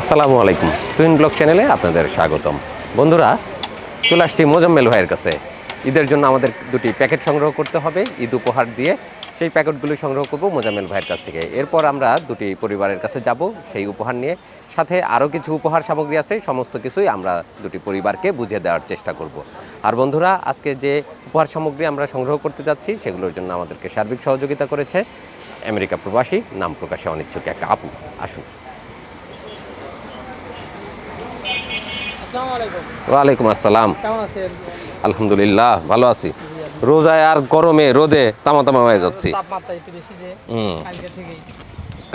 আসসালামু আলাইকুম। তুইন ব্লগ চ্যানেলে আপনাদের স্বাগতম। বন্ধুরা, চলে আসছি মোজাম্মেল ভাইয়ের কাছে। ঈদের জন্য আমাদের দুটি প্যাকেট সংগ্রহ করতে হবে। ঈদ উপহার দিয়ে সেই প্যাকেটগুলি সংগ্রহ করব মোজাম্মেল ভাইয়ের কাছ থেকে। এরপর আমরা দুটি পরিবারের কাছে যাব সেই উপহার নিয়ে। সাথে আরও কিছু উপহার সামগ্রী আছে, সমস্ত কিছুই আমরা দুটি পরিবারকে বুঝিয়ে দেওয়ার চেষ্টা করব। আর বন্ধুরা, আজকে যে উপহার সামগ্রী আমরা সংগ্রহ করতে যাচ্ছি, সেগুলোর জন্য আমাদেরকে সার্বিক সহযোগিতা করেছে আমেরিকা প্রবাসী। নাম প্রকাশে অনিচ্ছুক একটা আপু, আসুন আসসালামু আলাইকুম ওয়ালাইকুম আসসালাম। আলহামদুলিল্লাহ ভালো আছি। রোজায় আর গরমে রোদে তামা তামা হয়ে যাচ্ছি।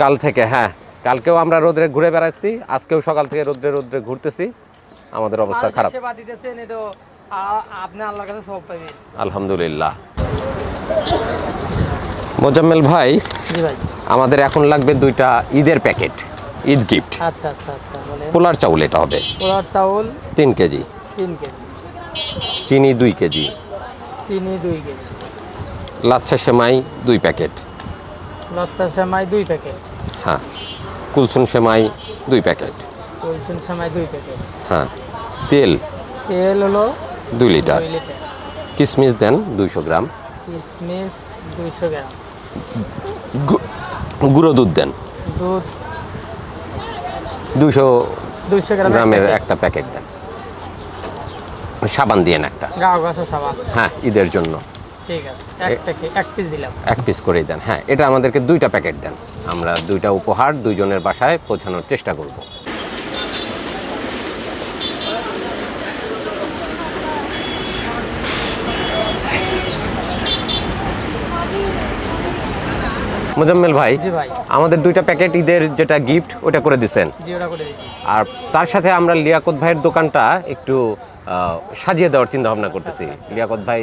কাল থেকে হ্যাঁ। কালকেও আমরা রোদ্রে ঘুরে বেড়াচ্ছি আজকেও সকাল থেকে রোদ্রে রোদ্রে ঘুরতেছি। আমাদের অবস্থা খারাপ। আলহামদুলিল্লাহ। মোজাম্মেল ভাই। আমাদের এখন লাগবে দুইটা ঈদের প্যাকেট। ঈদ গিফট। আচ্ছা আচ্ছা আচ্ছা বলেন। পোলার চাউল এটা হবে। পোলার চাউল তিন কেজি। তিন কেজি। চিনি দুই কেজি। চিনি দুই কেজি। লাচ্ছা সেমাই দুই প্যাকেট। লাচ্ছা সেমাই দুই প্যাকেট। হ্যাঁ। কুলসুন সেমাই দুই প্যাকেট। কুলসুন সেমাই দুই প্যাকেট। হ্যাঁ। তেল তেল হলো দুই লিটার। কিশমিশ দেন দুইশো গ্রাম। কিশমিশ দুইশো গ্রাম। গুঁড়ো দুধ দেন। দুধ দুইশো দুইশো গ্রামের একটা প্যাকেট দেন। সাবান দিয়েন একটা। হ্যাঁ ঈদের জন্য। এক পিস দিলাম। এক পিস করেই দেন। হ্যাঁ এটা আমাদেরকে দুইটা প্যাকেট দেন। আমরা দুইটা উপহার দুইজনের বাসায় পৌঁছানোর চেষ্টা করব। মোজাম্মেল ভাই আমাদের দুইটা প্যাকেট ঈদের যেটা গিফট ওটা করে দিছেন। জি ওটা করে দিচ্ছি আর তার সাথে আমরা লিয়াকত ভাইয়ের দোকানটা একটু সাজিয়ে দেওয়ার চিন্তা ভাবনা করতেছি। লিয়াকত ভাই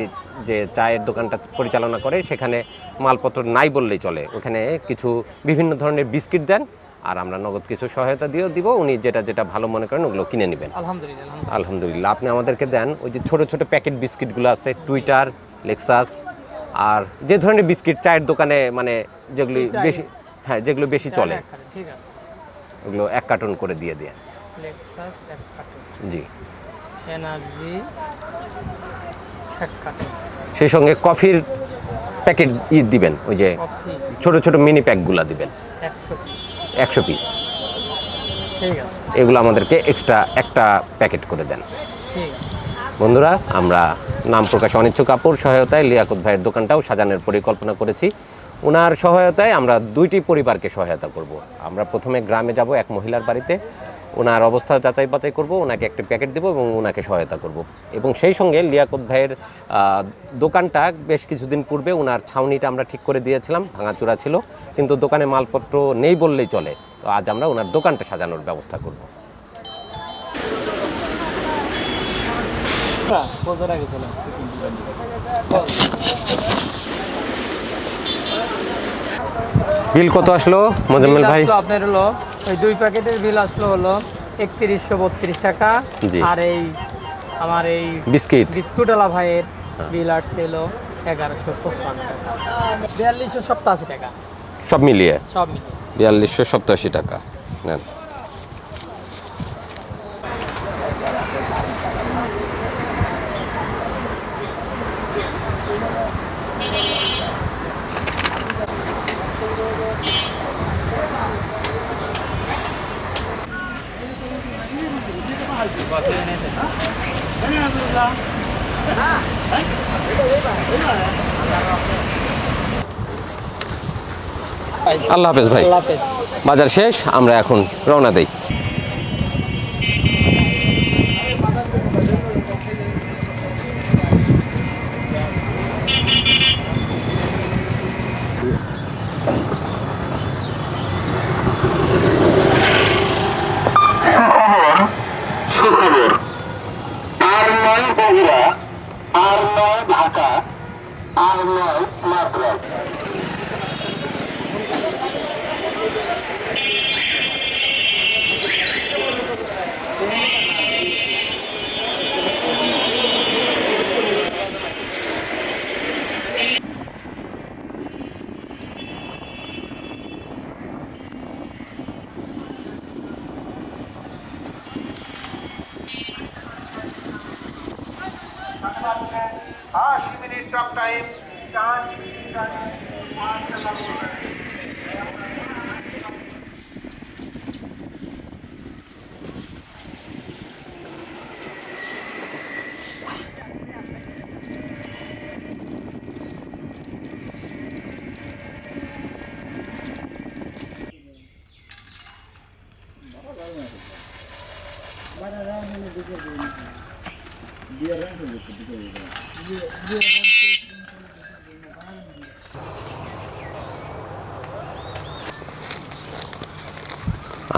যে চায়ের দোকানটা পরিচালনা করে সেখানে মালপত্র নাই বললেই চলে। ওখানে কিছু বিভিন্ন ধরনের বিস্কিট দেন আর আমরা নগদ কিছু সহায়তা দিয়েও দিব। উনি যেটা যেটা ভালো মনে করেন ওগুলো কিনে নেবেন। আলহামদুলিল্লাহ আলহামদুলিল্লাহ। আলহামদুলিল্লাহ। আপনি আমাদেরকে দেন ওই যে ছোট ছোট প্যাকেট বিস্কিটগুলো আছে টুইটার লেক্সাস আর যে ধরনের বিস্কিট চায়ের দোকানে মানে যেগুলি বেশি হ্যাঁ যেগুলো বেশি চলে ওগুলো এক কার্টন করে দিয়ে দেন। জি। সেই সঙ্গে কফির প্যাকেট ই দিবেন ওই যে ছোট ছোট মিনি প্যাকগুলো দিবেন। একশো পিস। এগুলো আমাদেরকে এক্সট্রা একটা প্যাকেট করে দেন। বন্ধুরা আমরা নাম প্রকাশ অনিচ্ছুক কাপুর। সহায়তায় লিয়াকত ভাইয়ের দোকানটাও সাজানোর পরিকল্পনা করেছি। ওনার সহায়তায় আমরা দুইটি পরিবারকে সহায়তা করব। আমরা প্রথমে গ্রামে যাব এক মহিলার বাড়িতে। ওনার অবস্থা যাচাই বাছাই করব ওনাকে একটি প্যাকেট দেবো এবং ওনাকে সহায়তা করব। এবং সেই সঙ্গে লিয়াকত ভাইয়ের দোকানটা বেশ কিছুদিন পূর্বে ওনার ছাউনিটা আমরা ঠিক করে দিয়েছিলাম, ভাঙাচোরা ছিল। কিন্তু দোকানে মালপত্র নেই বললেই চলে। তো আজ আমরা ওনার দোকানটা সাজানোর ব্যবস্থা করব। বিল কত আসলো মোজাম্মেল ভাই? আপনার হলো ওই দুই প্যাকেটের বিল আসলো হলো একত্রিশশো বত্রিশ টাকা। আর এই আমার এই বিস্কিট। বিস্কুটওয়ালা ভাইয়ের বিল আসছে হলো এগারোশো পঁচপান্ন টাকা। বিয়াল্লিশশো সপ্তাশি টাকা। সব মিলিয়ে? সব মিলিয়ে। বিয়াল্লিশশো সপ্তাশি টাকা। নেন। আল্লাহ হাফেজ ভাই। আল্লাহ হাফেজ। বাজার শেষ আমরা এখন রওনা দেই।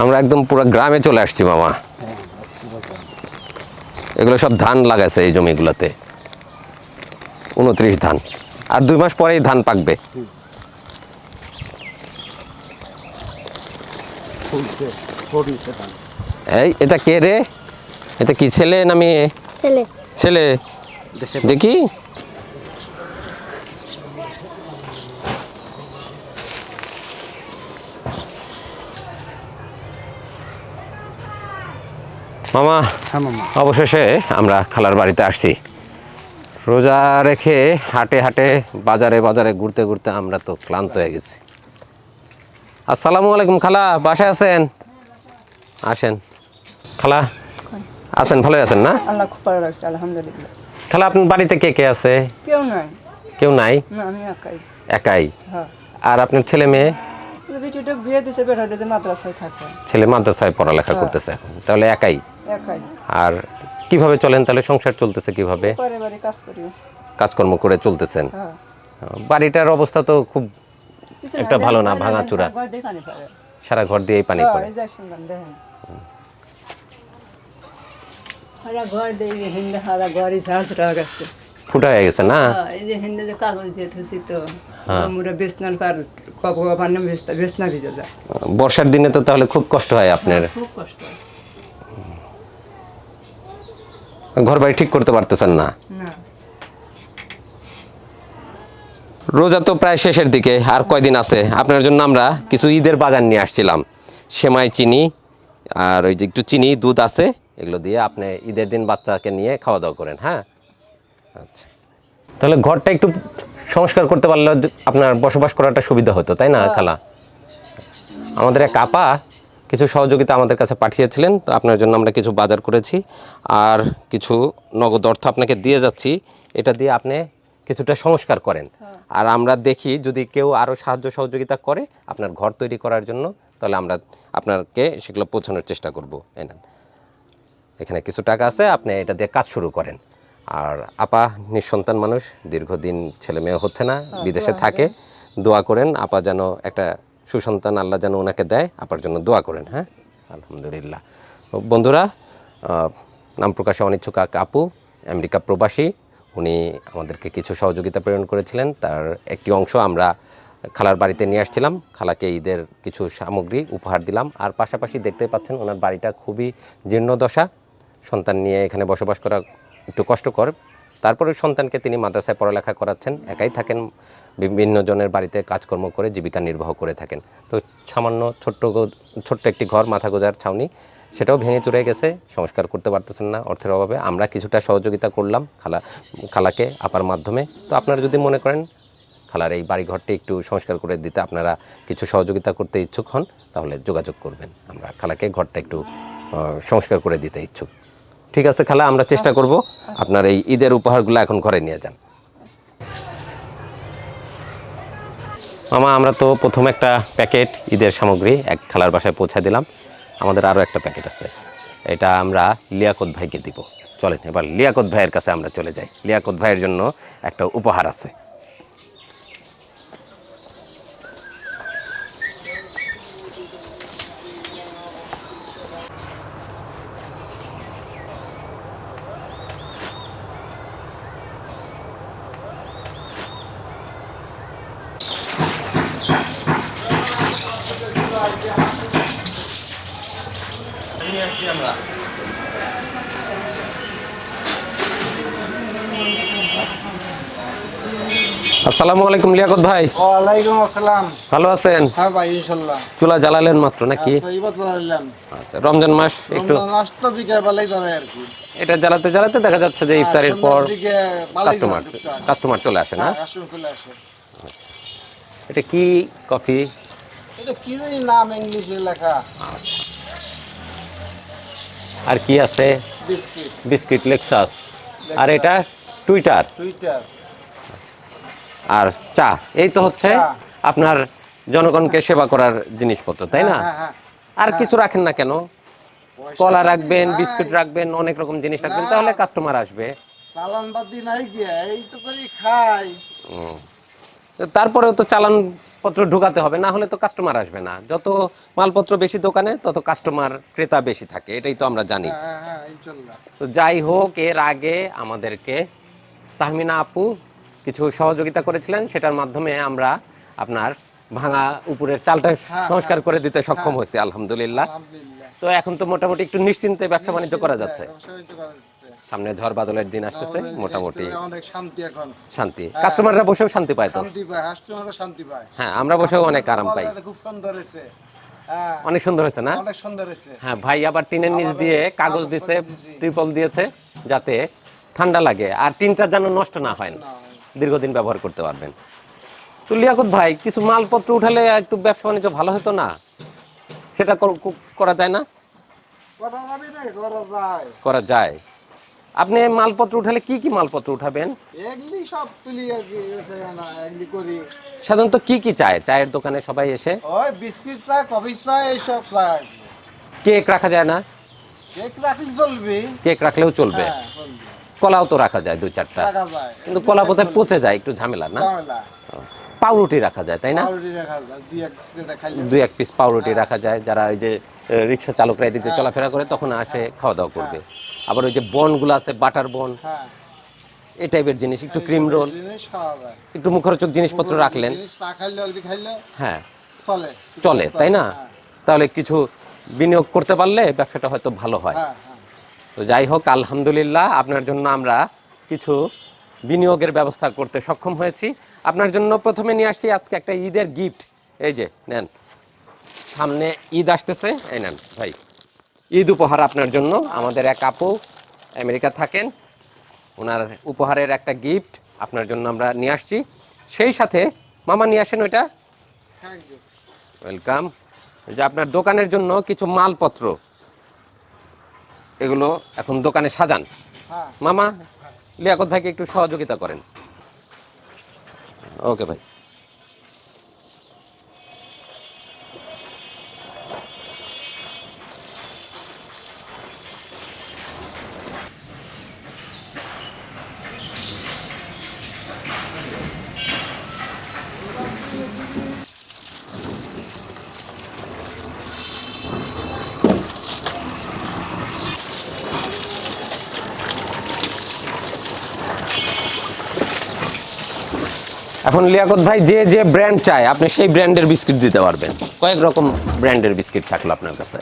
আমরা একদম পুরো গ্রামে চলে আসছি মামা। এগুলো সব ধান লাগাইছে এই জমিগুলোতে। উনত্রিশ ধান। আর দুই মাস পরেই ধান পাকবে। এই এটা কে রে? এটা কি ছেলে না মেয়ে? ছেলে। ছেলে। দেখি মামা অবশেষে আমরা খালার বাড়িতে আসছি। রোজা রেখে হাটে হাটে বাজারে বাজারে ঘুরতে ঘুরতে আমরা তো ক্লান্ত হয়ে গেছি। আসসালামু আলাইকুম খালা বাসায় আছেন? আসেন। খালা আছেন ভালো আছেন না? আল্লাহ খুব ভালো লাগছে আলহামদুলিল্লাহ। খালা আপনার বাড়িতে কে কে আছে? কেউ নাই। কেউ নাই? না আমি একাই। একাই? হ্যাঁ। আর আপনার ছেলে মেয়ে? বিটিটা বিয়ে দিছে বেটাটা মাদ্রাসায় থাকে। ছেলে মাদ্রাসায় পড়ালেখা করতেছে এখন। তাহলে একাই? একাই। আর কীভাবে চলেন তাহলে? সংসার চলতেছে কীভাবে? কাজ করি। কাজকর্ম করে চলতেছেন। হ্যাঁ। বাড়িটার অবস্থা তো খুব একটা ভালো না, ভাঙাচোরা। সারা ঘর দিয়েই পানি হ্যাঁ, পড়ে এই যে শুনলাম, দেখেন। হারা ঘর দিয়ে হিন্দে হারা ঘরই ঝাড় গেছে। ফুটা হয়ে গেছে না? হ্যাঁ, এই যে হিন্দে যে কাগজ দিয়ে থুসি তো আমরা বেসনার পার কপ পার বেসনা বেসনা ভিজে যায়। বর্ষার দিনে তো তাহলে খুব কষ্ট হয় আপনার। খুব কষ্ট ঘর বাড়ি ঠিক করতে পারতেছেন না। রোজা তো প্রায় শেষের দিকে আর কয়দিন আছে? আপনার জন্য আমরা কিছু ঈদের বাজার নিয়ে আসছিলাম। সেমাই চিনি আর ওই যে একটু চিনি দুধ আছে। এগুলো দিয়ে আপনি ঈদের দিন বাচ্চাকে নিয়ে খাওয়া দাওয়া করেন হ্যাঁ? আচ্ছা। তাহলে ঘরটা একটু সংস্কার করতে পারলে আপনার বসবাস করাটা সুবিধা হতো তাই না খালা? আমাদের এক আপা কিছু সহযোগিতা আমাদের কাছে পাঠিয়েছিলেন তো আপনার জন্য আমরা কিছু বাজার করেছি আর কিছু নগদ অর্থ আপনাকে দিয়ে যাচ্ছি এটা দিয়ে আপনি কিছুটা সংস্কার করেন। আর আমরা দেখি যদি কেউ আরও সাহায্য সহযোগিতা করে আপনার ঘর তৈরি করার জন্য তাহলে আমরা আপনাকে সেগুলো পৌঁছানোর চেষ্টা করব এই নেন। এখানে কিছু টাকা আছে আপনি এটা দিয়ে কাজ শুরু করেন। আর আপা নিঃসন্তান মানুষ দীর্ঘদিন ছেলে মেয়ে হচ্ছে না বিদেশে থাকে দোয়া করেন আপা যেন একটা সুসন্তান আল্লাহ যেন ওনাকে দেয় আপার জন্য দোয়া করেন হ্যাঁ? আলহামদুলিল্লাহ। বন্ধুরা নাম প্রকাশে অনিচ্ছুক আপু আমেরিকা প্রবাসী উনি আমাদেরকে কিছু সহযোগিতা প্রেরণ করেছিলেন। তার একটি অংশ আমরা খালার বাড়িতে নিয়ে আসছিলাম। খালাকে ঈদের কিছু সামগ্রী উপহার দিলাম। আর পাশাপাশি দেখতে পাচ্ছেন ওনার বাড়িটা খুবই জীর্ণদশা। সন্তান নিয়ে এখানে বসবাস করা একটু কষ্টকর। তারপরে সন্তানকে তিনি মাদ্রাসায় পড়ালেখা করাচ্ছেন, একাই থাকেন, বিভিন্ন জনের বাড়িতে কাজকর্ম করে জীবিকা নির্বাহ করে থাকেন। তো সামান্য ছোট্ট ছোট্ট একটি ঘর, মাথা গোজার ছাউনি, সেটাও ভেঙে চুরে গেছে, সংস্কার করতে পারতেছেন না অর্থের অভাবে। আমরা কিছুটা সহযোগিতা করলাম খালা, খালাকে আপার মাধ্যমে। তো আপনারা যদি মনে করেন, খালার এই বাড়িঘরটি একটু সংস্কার করে দিতে আপনারা কিছু সহযোগিতা করতে ইচ্ছুক হন, তাহলে যোগাযোগ করবেন। আমরা খালাকে ঘরটা একটু সংস্কার করে দিতে ইচ্ছুক। ঠিক আছে, খালা, আমরা চেষ্টা করব আপনার এই ঈদের উপহারগুলো এখন ঘরে নিয়ে যান। মামা, আমরা তো প্রথম একটা প্যাকেট, ঈদের সামগ্রী এক খালার বাসায় পৌঁছে দিলাম। আমাদের আরও একটা প্যাকেট আছে। এটা আমরা লিয়াকত ভাইকে দিব। চলেন, এবার লিয়াকত ভাইয়ের কাছে আমরা চলে যাই। লিয়াকত ভাইয়ের জন্য একটা উপহার আছে। নিয়ে আসছি আমরা। আসসালামু আলাইকুম লিয়াকত ভাই। ওয়ালাইকুম আসসালাম। ভালো আছেন? হ্যাঁ ভাই ইনশাআল্লাহ চুলা জ্বালালেন মাত্র নাকি? আচ্ছা, আচ্ছা রমজান মাস একটু এটা জ্বালাতে জ্বালাতে দেখা যাচ্ছে যে হ্যাঁ, ইফতারের পর কাস্টমার কাস্টমার চলে আসে না? হ্যাঁ, আচ্ছা। এটা কি কফি? এটা কি নাম ইংলিশে লেখা? আচ্ছা। আর কি আছে? বিস্কিট। লেক্সাস। আর এটা টুইটার। টুইটার। আর চা এই তো হচ্ছে আপনার জনগণকে সেবা করার জিনিসপত্র তাই না? হ্যাঁ, হ্যাঁ। আর কিছু রাখেন না কেন? কলা রাখবেন। বিস্কুট রাখবেন অনেক রকম জিনিস রাখবেন তাহলে কাস্টমার আসবে। চালান বাতি নাই কি এই তো করে খাই তারপরেও তো চালান পত্র ঢুকাতে হবে না হলে তো কাস্টমার আসবে না। যত মালপত্র বেশি দোকানে তত কাস্টমার ক্রেতা বেশি থাকে এটাই তো আমরা জানি। হ্যাঁ হ্যাঁ ইনশাল্লাহ। তো যাই হোক এর আগে আমাদেরকে তাহমিনা আপু কিছু সহযোগিতা করেছিলেন সেটার মাধ্যমে আমরা আপনার ভাঙা উপরের চালটা সংস্কার করে দিতে সক্ষম হয়েছি আলহামদুলিল্লাহ। তো এখন তো মোটামুটি একটু নিশ্চিন্তে ব্যবসা বাণিজ্য করা যাচ্ছে। সামনে ঝড় বাদলের দিন আসতেছে মোটামুটি। অনেক শান্তি এখন। শান্তি। কাস্টমাররা বসেও শান্তি পায় তো। শান্তি পায় হাসতে শান্তি পায়। হ্যাঁ আমরা বসেও অনেক আরাম পাই। খুব সুন্দর হয়েছে। হ্যাঁ। অনেক সুন্দর হয়েছে না? অনেক সুন্দর হয়েছে। হ্যাঁ ভাই আবার টিনের নিচ দিয়ে কাগজ দিয়েছে ত্রিপল দিয়েছে যাতে ঠান্ডা লাগে। আর টিনটা যেন নষ্ট না হয় না, দীর্ঘদিন ব্যবহার করতে পারবেন। তো লিয়াকত ভাই কিছু মালপত্র উঠালে একটু ব্যবসা বাণিজ্য ভালো হতো না? সেটা কর- যায় না? না করা যায়। করা যায়। আপনি মালপত্র উঠালে কি কি মালপত্র উঠাবেন? এগুলি সব তুলি আর কি এসে না এগুলি করি। সাধারণত কি কি চায়? চায়ের দোকানে সবাই এসে? ওই বিস্কিট চা কফি চা এইসব চাই। কেক রাখা যায় না? কেক রাখলে চলবে। কেক রাখলেও চলবে। হ্যাঁ কলাও তো রাখা যায় দুই চারটা। কিন্তু কলা বোধহয় পচে যায়? একটু ঝামেলা না? পাউরুটি রাখা যায় তাই না? দুই এক পিস পাউরুটি রাখা যায় যারা ওই যে রিক্সা চালকরা এদিকে দিয়ে চলাফেরা করে তখন আসে খাওয়া দাওয়া করবে। আবার ওই যে বনগুলো আছে বাটার বন। হ্যাঁ। এই টাইপের জিনিস একটু ক্রিম রোল একটু মুখরোচক জিনিসপত্র রাখলেন। হ্যাঁ। চলে। চলে তাই না? হ্যাঁ, তাহলে কিছু বিনিয়োগ করতে পারলে ব্যবসাটা হয়তো ভালো হয়। হ্যাঁ হ্যাঁ। তো যাই হোক আলহামদুলিল্লাহ আপনার জন্য আমরা কিছু বিনিয়োগের ব্যবস্থা করতে সক্ষম হয়েছি। আপনার জন্য প্রথমে নিয়ে আসছি আজকে একটা ঈদের গিফট এই যে নেন। সামনে ঈদ আসতেছে। এই নেন ভাই। ঈদ উপহার আপনার জন্য। আমাদের এক আপু আমেরিকা থাকেন। ওনার উপহারের একটা গিফট আপনার জন্য আমরা নিয়ে আসছি। সেই সাথে মামা নিয়ে আসেন ওইটা। ওয়েলকাম যে আপনার দোকানের জন্য কিছু মালপত্র। এগুলো এখন দোকানে সাজান। হ্যাঁ। মামা লিয়াকত ভাইকে একটু সহযোগিতা করেন। ওকে ভাই। এখন লিয়াকত ভাই যে যে ব্র্যান্ড চায় আপনি সেই ব্র্যান্ডের বিস্কিট দিতে পারবেন। কয়েক রকম ব্র্যান্ডের বিস্কিট থাকল আপনার কাছে।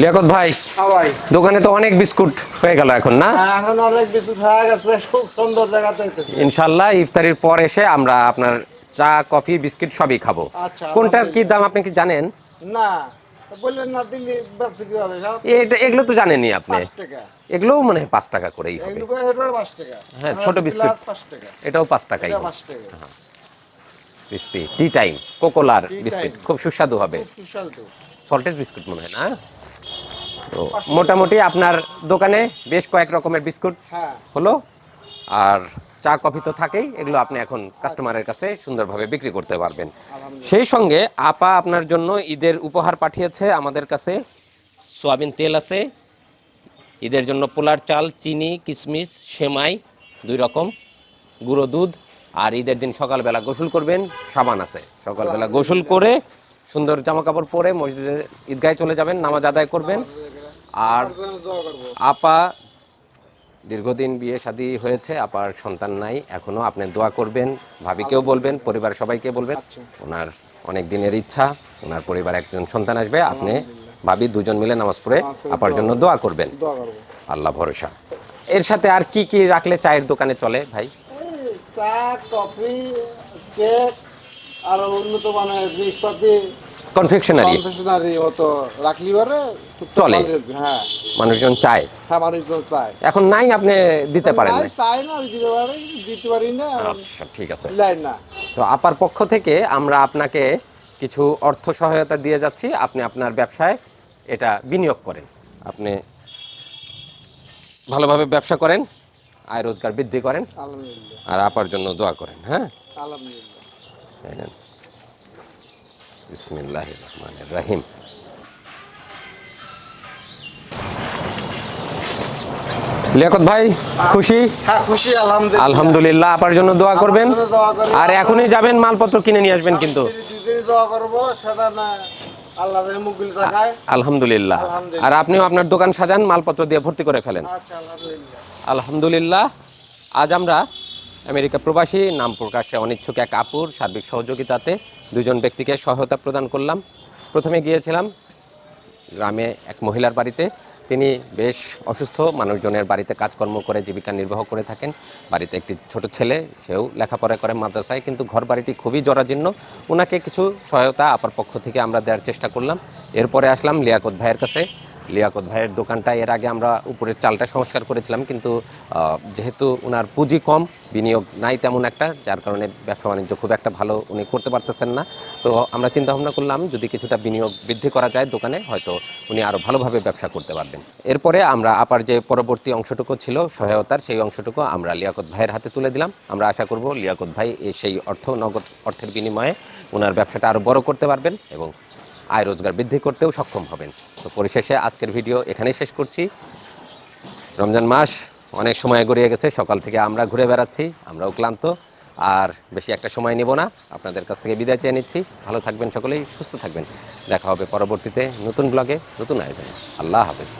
লিয়াকত ভাই হ্যাঁ ভাই। দোকানে তো অনেক বিস্কুট হয়ে গেল এখন না? হ্যাঁ, এখন অনেক বেশি হয়ে গেছে খুব সুন্দর জায়গাতে ইনশাল্লাহ ইফতারির পর এসে আমরা আপনার চা কফি বিস্কিট সবই খাব। আচ্ছা, কোনটার কি দাম আপনি কি জানেন? না বললেন না দিল্লি ব্যবসা কি হবে এটা এগুলো তো জানেনই আপনি। এগুলোও মনে হয় পাঁচ টাকা করেই হবে। হ্যাঁ, ছোট বিস্কুট। এটাও পাঁচ টাকাই ক্রিসপি টি টাইম কোকোলার বিস্কিট খুব সুস্বাদু হবে। সল্টেজ বিস্কুট মনে হয় না? তো মোটামুটি আপনার দোকানে বেশ কয়েক রকমের বিস্কুট হ্যাঁ। হলো। আর চা, কফি তো থাকেই, এগুলো আপনি এখন কাস্টমারের কাছে সুন্দরভাবে বিক্রি করতে পারবেন। সেই সঙ্গে আপা আপনার জন্য ঈদের উপহার পাঠিয়েছে আমাদের কাছে। সোয়াবিন তেল আছে, ঈদের জন্য পোলার চাল, চিনি কিশমিশ সেমাই, দুই রকম, গুঁড়ো দুধ, আর ঈদের দিন সকালবেলা গোসল করবেন, সাবান আছে। সকালবেলা গোসল করে সুন্দর জামা কাপড় পরে মসজিদে ঈদগাহে চলে যাবেন, নামাজ আদায় করবেন। আর আপা দীর্ঘদিন বিয়ে শাদী হয়েছে আপার সন্তান নাই এখনও আপনি দোয়া করবেন ভাবিকেও বলবেন পরিবার সবাইকে বলবেন ভাবিকেও পরিবার সবাইকে বলবেন ওনার অনেক দিনের ইচ্ছা ওনার পরিবার একজন সন্তান আসবে আপনি ভাবি দুজন মিলে নামাজ পড়ে আপার জন্য দোয়া করবেন। আল্লাহ ভরসা। এর সাথে আর কি কি রাখলে চায়ের দোকানে চলে ভাই? চা কফি কেক আর উন্নত মানের জিনিসপাতি কনফেকশনারি কনফেশনারি হতো রাখলি পারে চলে। হ্যাঁ। মানুষজন চায়। হ্যাঁ মানুষজন চায়। এখন নাই আপনি দিতে পারেন না চাই না আমি দিতে পারি দিতে পারি না আচ্ছা ঠিক আছে। না। তো আপার পক্ষ থেকে আমরা আপনাকে কিছু অর্থ সহায়তা দিয়ে যাচ্ছি আপনি আপনার ব্যবসায় এটা বিনিয়োগ করেন। আপনি ভালোভাবে ব্যবসা করেন আয় রোজগার বৃদ্ধি করেন আর আপার জন্য দোয়া করেন হ্যাঁ? আলহামদুলিল্লাহ। বিসমিল্লাহ রহমান রাহিম। লিয়াকত ভাই খুশি? হ্যাঁ খুশি আলহামদুলিল্লাহ। আলহামদুলিল্লাহ আপার জন্য দোয়া করবেন। আর এখনই যাবেন মালপত্র কিনে নিয়ে আসবেন কিন্তু। দোয়া করব সেটা না আল্লাহ মুখগুলি তাকায় আলহামদুলিল্লাহ। আর আপনিও আপনার দোকান সাজান মালপত্র দিয়ে ভর্তি করে ফেলেন। আচ্ছা আলহামদুলিল্লাহ। আলহামদুলিল্লাহ। আজ আমরা আমেরিকা প্রবাসী নাম প্রকাশে অনিচ্ছুক এক আপুর সার্বিক সহযোগিতাতে দুজন ব্যক্তিকে সহায়তা প্রদান করলাম। প্রথমে গিয়েছিলাম গ্রামে এক মহিলার বাড়িতে। তিনি বেশ অসুস্থ, মানুষজনের বাড়িতে কাজকর্ম করে জীবিকা নির্বাহ করে থাকেন। বাড়িতে একটি ছোট ছেলে, সেও লেখাপড়া করে মাদ্রাসায়, কিন্তু ঘর বাড়িটি খুবই জরাজীর্ণ। ওনাকে কিছু সহায়তা আপার পক্ষ থেকে আমরা দেওয়ার চেষ্টা করলাম। এরপরে আসলাম লিয়াকত ভাইয়ের কাছে। লিয়াকত ভাইয়ের দোকানটা এর আগে আমরা উপরের চালটা সংস্কার করেছিলাম, কিন্তু যেহেতু ওনার পুঁজি কম, বিনিয়োগ নাই তেমন একটা, যার কারণে ব্যবসা বাণিজ্য খুব একটা ভালো উনি করতে পারতেছেন না। তো আমরা চিন্তা ভাবনা করলাম যদি কিছুটা বিনিয়োগ বৃদ্ধি করা যায় দোকানে, হয়তো উনি আরও ভালোভাবে ব্যবসা করতে পারবেন। এরপরে আমরা আপার যে পরবর্তী অংশটুকু ছিল, সহায়তার, সেই অংশটুকু আমরা লিয়াকত ভাইয়ের হাতে তুলে দিলাম। আমরা আশা করব লিয়াকত ভাই সেই অর্থ, নগদ অর্থের বিনিময়ে ওনার ব্যবসাটা আরও বড় করতে পারবেন এবং আয় রোজগার বৃদ্ধি করতেও সক্ষম হবেন। তো পরিশেষে আজকের ভিডিও এখানেই শেষ করছি। রমজান মাস অনেক সময় গড়িয়ে গেছে, সকাল থেকে আমরা ঘুরে বেড়াচ্ছি, আমরাও ক্লান্ত, আর বেশি একটা সময় নেব না। আপনাদের কাছ থেকে বিদায় চেয়ে নিচ্ছি। ভালো থাকবেন সকলেই, সুস্থ থাকবেন। দেখা হবে পরবর্তীতে নতুন ব্লগে নতুন আয়োজনে। আল্লাহ হাফেজ।